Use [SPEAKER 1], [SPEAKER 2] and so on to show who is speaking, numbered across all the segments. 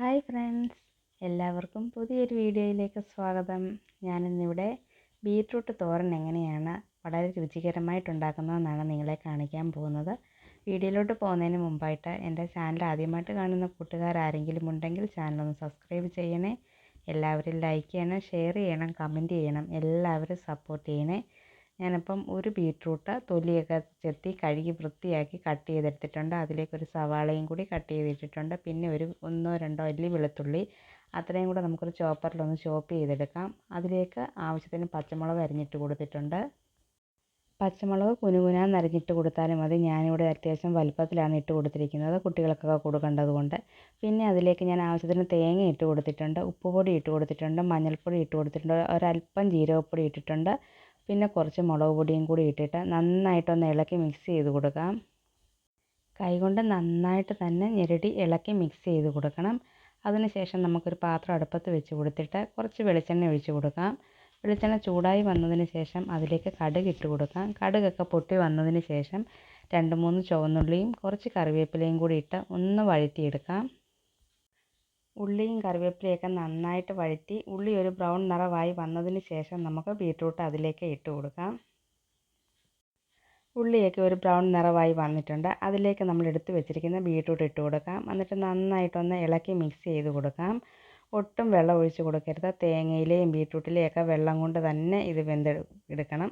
[SPEAKER 1] Hi friends. എല്ലാവർക്കും പുതിയൊരു വീഡിയോയിലേക്ക് സ്വാഗതം. ഞാനിന്നിവിടെ ബീട്രൂട്ട് തോരൻ എങ്ങനെയാണ് വളരെ രുചികരമായിട്ടുണ്ടാക്കുന്നതെന്നാണ് നിങ്ങളെ കാണിക്കാൻ പോകുന്നത്. വീഡിയോയിലോട്ട് പോകുന്നതിന് മുമ്പായിട്ട് എന്റെ ചാനൽ ആദ്യമായിട്ട് കാണുന്ന കൂട്ടുകാരാരെങ്കിലും ഉണ്ടെങ്കിൽ ചാനലൊന്ന് സബ്സ്ക്രൈബ് ചെയ്യണേ. എല്ലാവരും ലൈക്ക് ചെയ്യണം ഷെയർ ചെയ്യണം കമന്റ് ചെയ്യണം. എല്ലാവരും സപ്പോർട്ട് ചെയ്യണേ. ഞാനിപ്പം ഒരു ബീട്രൂട്ട് തൊലിയൊക്കെ ചെത്തി കഴുകി വൃത്തിയാക്കി കട്ട് ചെയ്തെടുത്തിട്ടുണ്ട്. അതിലേക്ക് ഒരു സവാളയും കൂടി കട്ട് ചെയ്തിട്ടിട്ടുണ്ട്. പിന്നെ ഒരു ഒന്നോ രണ്ടോ അല്ലി വെളുത്തുള്ളി. അത്രയും കൂടെ നമുക്കൊരു ചോപ്പറിലൊന്ന് ചോപ്പ് ചെയ്തെടുക്കാം. അതിലേക്ക് ആവശ്യത്തിന് പച്ചമുളക് അരിഞ്ഞിട്ട് കൊടുത്തിട്ടുണ്ട്. പച്ചമുളക് കുനുകുനാന്ന് അരിഞ്ഞിട്ട് കൊടുത്താലും മതി. ഞാനിവിടെ അത്യാവശ്യം വലുപ്പത്തിലാണ് ഇട്ട് കൊടുത്തിരിക്കുന്നത്. കുട്ടികൾക്കൊക്കെ കൊടുക്കേണ്ടത് കൊണ്ട് പിന്നെ അതിലേക്ക് ഞാൻ ആവശ്യത്തിന് തേങ്ങ ഇട്ട് കൊടുത്തിട്ടുണ്ട്. ഉപ്പുപൊടി ഇട്ട് കൊടുത്തിട്ടുണ്ട്. മഞ്ഞൾപ്പൊടി ഇട്ട് കൊടുത്തിട്ടുണ്ട്. ഒരല്പം ജീരകപ്പൊടി ഇട്ടിട്ടുണ്ട്. പിന്നെ കുറച്ച് മുളക് പൊടിയും കൂടി ഇട്ടിട്ട് നന്നായിട്ടൊന്ന് ഇളക്കി മിക്സ് ചെയ്ത് കൊടുക്കാം. കൈകൊണ്ട് നന്നായിട്ട് തന്നെ ഞെരടി ഇളക്കി മിക്സ് ചെയ്ത് കൊടുക്കണം. അതിനുശേഷം നമുക്കൊരു പാത്രം അടുപ്പത്ത് വെച്ച് കൊടുത്തിട്ട് കുറച്ച് വെളിച്ചെണ്ണ ഒഴിച്ച് കൊടുക്കാം. വെളിച്ചെണ്ണ ചൂടായി വന്നതിന് ശേഷം അതിലേക്ക് കടുക് ഇട്ട് കൊടുക്കാം. കടുകൊക്കെ പൊട്ടി വന്നതിന് ശേഷം രണ്ട് മൂന്ന് ചുവന്നുള്ളിയും കുറച്ച് കറിവേപ്പിലയും കൂടി ഇട്ട് ഒന്ന് വഴറ്റിയെടുക്കാം. ഉള്ളിയും കറിവേപ്പിലയൊക്കെ നന്നായിട്ട് വഴറ്റി ഉള്ളി ഒരു ബ്രൗൺ നിറമായി വന്നതിന് ശേഷം നമുക്ക് ബീട്രൂട്ട് അതിലേക്ക് ഇട്ട് കൊടുക്കാം. ഉള്ളിയൊക്കെ ഒരു ബ്രൗൺ നിറമായി വന്നിട്ടുണ്ട്. അതിലേക്ക് നമ്മൾ എടുത്ത് വെച്ചിരിക്കുന്ന ബീട്രൂട്ട് ഇട്ട് കൊടുക്കാം. എന്നിട്ട് നന്നായിട്ടൊന്ന് ഇളക്കി മിക്സ് ചെയ്ത് കൊടുക്കാം. ഒട്ടും വെള്ളം ഒഴിച്ച് കൊടുക്കരുത്. തേങ്ങയിലെയും ബീട്രൂട്ടിലെയൊക്കെ വെള്ളം കൊണ്ട് തന്നെ ഇത് വെന്തെടുക്കണം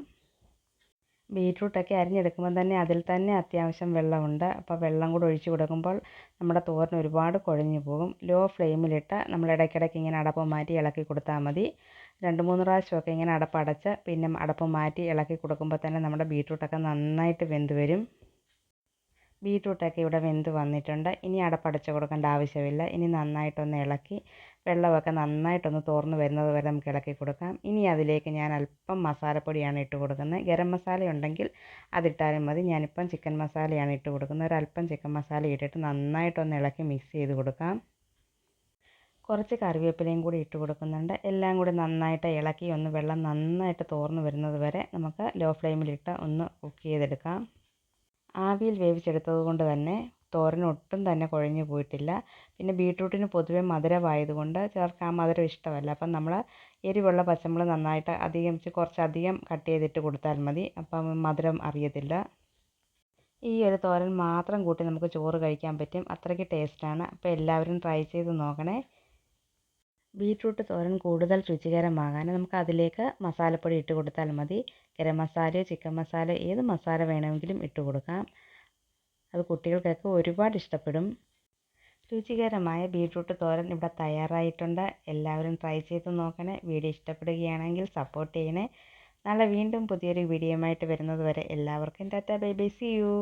[SPEAKER 1] ബീട്രൂട്ടൊക്കെ അരിഞ്ഞെടുക്കുമ്പോൾ തന്നെ അതിൽ തന്നെ അത്യാവശ്യം വെള്ളമുണ്ട്. അപ്പോൾ വെള്ളം കൂടെ ഒഴിച്ച് കൊടുക്കുമ്പോൾ നമ്മുടെ തോരൻ ഒരുപാട് കുഴഞ്ഞു പോകും. ലോ ഫ്ലെയിമിലിട്ട് നമ്മൾ ഇടയ്ക്കിടയ്ക്ക് ഇങ്ങനെ അടപ്പ് മാറ്റി ഇളക്കി കൊടുത്താൽ മതി. രണ്ട് മൂന്ന് പ്രാവശ്യമൊക്കെ ഇങ്ങനെ അടപ്പടച്ച് പിന്നെ അടപ്പ് മാറ്റി ഇളക്കി കൊടുക്കുമ്പോൾ തന്നെ നമ്മുടെ ബീറ്റ്റൂട്ടൊക്കെ നന്നായിട്ട് വെന്ത് വരും. ബീട്രൂട്ടൊക്കെ ഇവിടെ വെന്ത് വന്നിട്ടുണ്ട്. ഇനി അടപ്പടച്ച് കൊടുക്കേണ്ട ആവശ്യമില്ല. ഇനി നന്നായിട്ടൊന്ന് ഇളക്കി വെള്ളമൊക്കെ നന്നായിട്ടൊന്ന് തോർന്ന് വരുന്നത് വരെ നമുക്ക് ഇളക്കി കൊടുക്കാം. ഇനി അതിലേക്ക് ഞാൻ അല്പം മസാലപ്പൊടിയാണ് ഇട്ട് കൊടുക്കുന്നത്. ഗരം മസാല ഉണ്ടെങ്കിൽ അതിട്ടാലും മതി. ഞാനിപ്പം ചിക്കൻ മസാലയാണ് ഇട്ട് കൊടുക്കുന്നത്. ഒരല്പം ചിക്കൻ മസാല ഇട്ടിട്ട് നന്നായിട്ടൊന്ന് ഇളക്കി മിക്സ് ചെയ്ത് കൊടുക്കാം. കുറച്ച് കറിവേപ്പിലയും കൂടി ഇട്ട് കൊടുക്കുന്നുണ്ട്. എല്ലാം കൂടി നന്നായിട്ട് ഇളക്കി ഒന്ന് വെള്ളം നന്നായിട്ട് തോർന്ന് വരുന്നത് വരെ നമുക്ക് ലോ ഫ്ലെയിമിലിട്ട് ഒന്ന് കുക്ക് ചെയ്തെടുക്കാം. ആവിയിൽ വേവിച്ചെടുത്തത് കൊണ്ട് തന്നെ തോരൻ ഒട്ടും തന്നെ കുഴഞ്ഞു പോയിട്ടില്ല. പിന്നെ ബീട്രൂട്ടിന് പൊതുവേ മധുരമായതുകൊണ്ട് ചിലർക്ക് ആ മധുരം ഇഷ്ടമല്ല. അപ്പം നമ്മൾ എരിവുള്ള പച്ചമുളക് നന്നായിട്ട് അധികം കുറച്ചധികം കട്ട് ചെയ്തിട്ട് കൊടുത്താൽ മതി. അപ്പം മധുരം അറിയത്തില്ല. ഈ ഒരു തോരൻ മാത്രം കൂട്ടി നമുക്ക് ചോറ് കഴിക്കാൻ പറ്റും. അത്രയ്ക്ക് ടേസ്റ്റാണ് അപ്പോൾ എല്ലാവരും ട്രൈ ചെയ്ത് നോക്കണേ. ബീട്രൂട്ട് തോരൻ കൂടുതൽ രുചികരമാകാൻ നമുക്ക് അതിലേക്ക് മസാലപ്പൊടി ഇട്ട് കൊടുത്താൽ മതി. ഗരം മസാലയോ ചിക്കൻ മസാലയോ ഏത് മസാല വേണമെങ്കിലും ഇട്ട് കൊടുക്കാം. അത് കുട്ടികൾക്കൊക്കെ ഒരുപാട് ഇഷ്ടപ്പെടും. രുചികരമായ ബീട്രൂട്ട് തോരൻ ഇവിടെ തയ്യാറായിട്ടുണ്ട്. എല്ലാവരും ട്രൈ ചെയ്ത് നോക്കണേ. വീഡിയോ ഇഷ്ടപ്പെടുകയാണെങ്കിൽ സപ്പോർട്ട് ചെയ്യണേ. നാളെ വീണ്ടും പുതിയൊരു വീഡിയോയുമായിട്ട് വരുന്നത് വരെ എല്ലാവർക്കും tata. Bye bye. See you